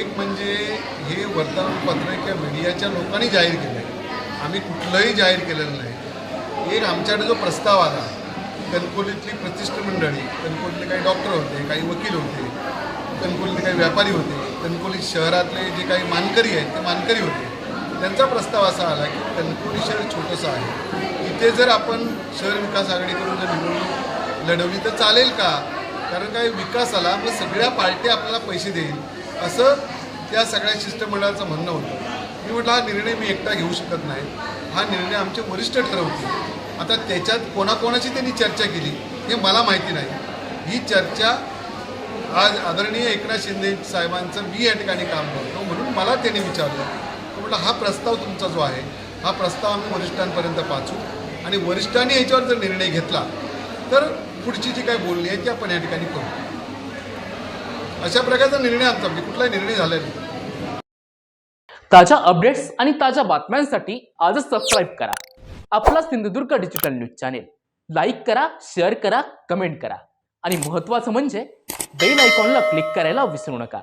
एक म्हणजे हे वर्तमानपत्र किंवा मीडियाच्या लोकांनी जाहीर केलं आहे आम्ही कुठलंही जाहीर केलेलं नाही. एक आमच्याकडे जो प्रस्ताव आला कणकोलीतली प्रतिष्ठ मंडळी कणकोलीतले काही डॉक्टर होते काही वकील होते कणकोलीतले काही व्यापारी होते कणकोली शहरातले जे काही मानकरी आहेत ते मानकरी होते. त्यांचा प्रस्ताव असा आला की कणकोली शहर छोटंसं आहे. इथे जर आपण शहर विकास आघाडी करून जर निवडणूक लढवली तर चालेल का? कारण काय विकास आला मग सगळ्या पार्ट्या आपल्याला पैसे देईल. असं त्या सगळ्या शिष्टमंडळाचं म्हणणं होतं. मी म्हटलं हा निर्णय मी एकटा घेऊ शकत नाही. हा निर्णय आमचे वरिष्ठ ठरवतील. आता त्याच्यात कोणाकोणाची त्यांनी चर्चा केली हे मला माहिती नाही. ही चर्चा आज आदरणीय एकनाथ शिंदे साहेबांचं मी या ठिकाणी काम करतो म्हणून मला त्यांनी विचारलं. म्हटलं हा प्रस्ताव तुमचा जो आहे हा प्रस्ताव आम्ही वरिष्ठांपर्यंत पाचू आणि वरिष्ठांनी याच्यावर जर निर्णय घेतला तर पुढची जी काही बोलणी आहे ती आपण या ठिकाणी करू. अशा प्रकारचा निर्णय आमचा म्हणजे कुठलाही निर्णय झाला नाही. ताज्या अपडेट्स आणि ताज्या बातम्यांसाठी आजच सबस्क्राईब करा. आपला Sindhudurg digital news channel like करा शेअर करा कमेंट करा. आणि महत्त्वाचं म्हणजे बेल आयकॉनला क्लिक करायला विसरू नका.